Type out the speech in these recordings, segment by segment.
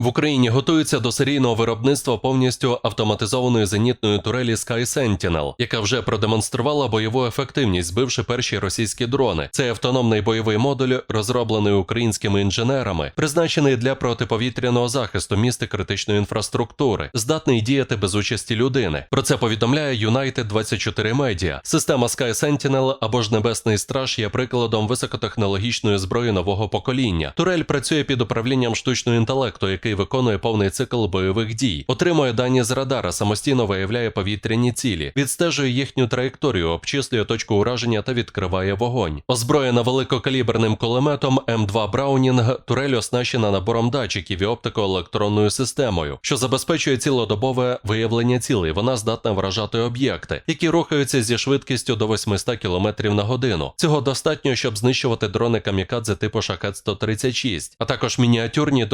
В Україні готуються до серійного виробництва повністю автоматизованої зенітної турелі Sky Sentinel, яка вже продемонструвала бойову ефективність, збивши перші російські дрони. Цей автономний бойовий модуль, розроблений українськими інженерами, призначений для протиповітряного захисту міст критичної інфраструктури, здатний діяти без участі людини. Про це повідомляє United 24 Media. Система Sky Sentinel або ж Небесний Страж є прикладом високотехнологічної зброї нового покоління. Турель працює під управлінням штучного інтелекту, який виконує повний цикл бойових дій, отримує дані з радара, самостійно виявляє повітряні цілі, відстежує їхню траєкторію, обчислює точку ураження та відкриває вогонь. Озброєна великокаліберним кулеметом М2 Браунінг, турель оснащена набором датчиків і оптико-електронною системою, що забезпечує цілодобове виявлення цілей. Вона здатна вражати об'єкти, які рухаються зі швидкістю до 800 км на годину. Цього достатньо, щоб знищувати дрони камікадзе типу Шахет 136, а також мініатюрні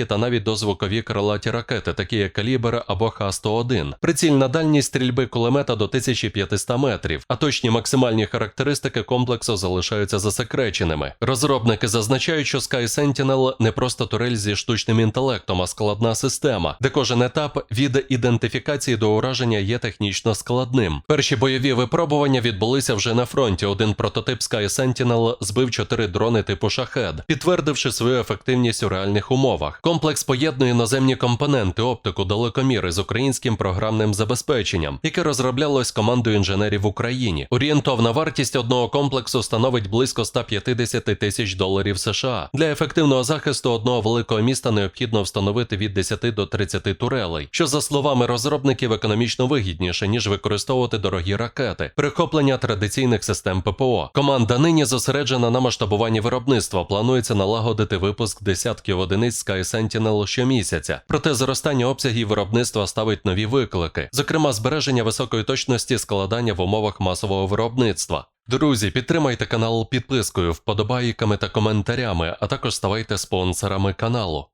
дрони-розвідники та навіть дозвукові крилаті ракети, такі як Калібр або Х-101. Прицільна дальність стрільби кулемета до 1500 метрів, а точні максимальні характеристики комплексу залишаються засекреченими. Розробники зазначають, що Sky Sentinel не просто турель зі штучним інтелектом, а складна система, де кожен етап від ідентифікації до ураження є технічно складним. Перші бойові випробування відбулися вже на фронті. Один прототип Sky Sentinel збив чотири дрони типу Шахед, підтвердивши свою ефективність у реальних умовах. Комплекс поєднує наземні компоненти, оптику, далекоміри з українським програмним забезпеченням, яке розроблялось командою інженерів в Україні. Орієнтовна вартість одного комплексу становить близько 150 тисяч доларів США. Для ефективного захисту одного великого міста необхідно встановити від 10 до 30 турелей, що за словами розробників економічно вигідніше ніж використовувати дорогі ракети, перехоплення традиційних систем ППО. Команда нині зосереджена на масштабуванні виробництва. Планується налагодити випуск десятків одиниць Sky Sentinel щомісяця. Проте зростання обсягів виробництва ставить нові виклики, зокрема збереження високої точності складання в умовах масового виробництва. Друзі, підтримайте канал підпискою, вподобайками та коментарями, а також ставайте спонсорами каналу.